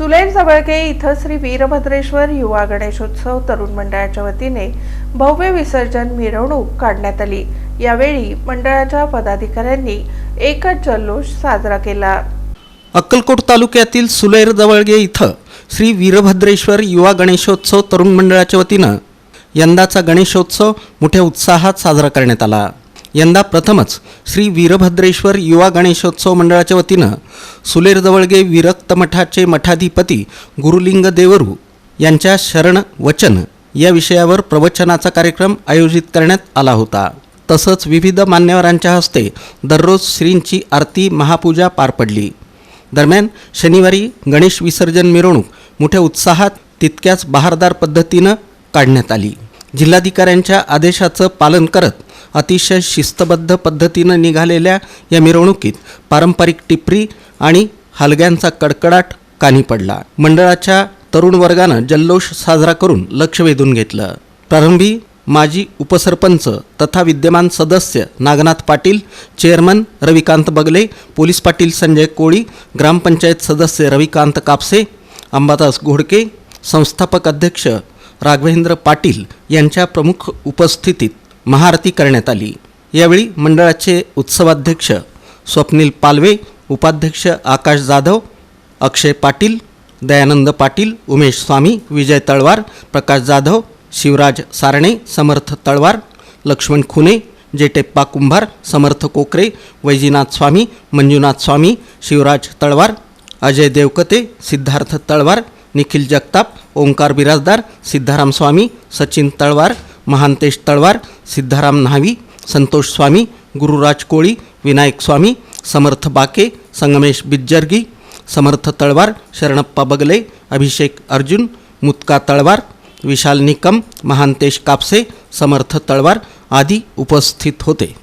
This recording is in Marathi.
सुलेन जवळके इथं श्री वीरभद्रेश्वर युवा गणेशोत्सव तरुण मंडळाच्या वतीने भव्य विसर्जन मिरवणूक काढण्यात आली. यावेळी मंडळाच्या पदाधिकाऱ्यांनी एकच जल्लोष साजरा केला. अक्कलकोट तालुक्यातील सुलेर जवळगे इथं श्री वीरभद्रेश्वर युवा गणेशोत्सव तरुण मंडळाच्या वतीनं यंदाचा गणेशोत्सव मोठ्या उत्साहात साजरा करण्यात आला. यंदा प्रथमच श्री वीरभद्रेश्वर युवा गणेशोत्सव मंडळाच्या वतीनं सुलेर जवळगे विरक्त मठाचे मठाधिपती गुरुलिंग देवरू यांच्या शरण वचन या विषयावर प्रवचनाचा कार्यक्रम आयोजित करण्यात आला होता. तसंच विविध मान्यवरांच्या हस्ते दररोज श्रींची आरती महापूजा पार पडली. दरम्यान शनिवारी गणेश विसर्जन मिरवणूक मोठ्या उत्साहात तितक्याच बहारदार पद्धतीनं काढण्यात आली. जिल्हाधिकाऱ्यांच्या आदेशाचं पालन करत अतिशय शिस्तबद्ध पद्धतीनं निघालेल्या या मिरवणुकीत पारंपरिक टिपरी आणि हलग्यांचा कडकडाट कानी पडला. मंडळाच्या तरुण वर्गानं जल्लोष साजरा करून लक्ष वेधून घेतलं. प्रारंभी माजी उपसरपंच तथा विद्यमान सदस्य नागनाथ पाटील चेअरमन रविकांत बगले पोलीस पाटील संजय कोळी ग्रामपंचायत सदस्य रविकांत कापसे अंबादास घोडके संस्थापक अध्यक्ष राघवेंद्र पाटील यांच्या प्रमुख उपस्थितीत महाआरती करण्यात आली. यावेळी मंडळाचे उत्सवाध्यक्ष स्वप्नील पालवे उपाध्यक्ष आकाश जाधव अक्षय पाटील दयानंद पाटील उमेश स्वामी विजय तळवार प्रकाश जाधव शिवराज सारणे समर्थ तळवार लक्ष्मण खुने जेटेप्पा कुंभार समर्थ कोकरे वैजीनाथ स्वामी मंजुनाथ स्वामी शिवराज तळवार अजय देवकते सिद्धार्थ तळवार निखिल जगताप ओंकार बिराजदार सिद्धाराम स्वामी सचिन तळवार महांतेश तळवार सिद्धाराम न्हावी संतोष स्वामी गुरुराज कोळी विनायक स्वामी समर्थ बाके संगमेश बिज्जर्गी समर्थ तळवार शरणप्पा बगले अभिषेक अर्जुन मुत्का तळवार विशाल निकम महांतेश कापसे समर्थ तळवार आदी उपस्थित होते.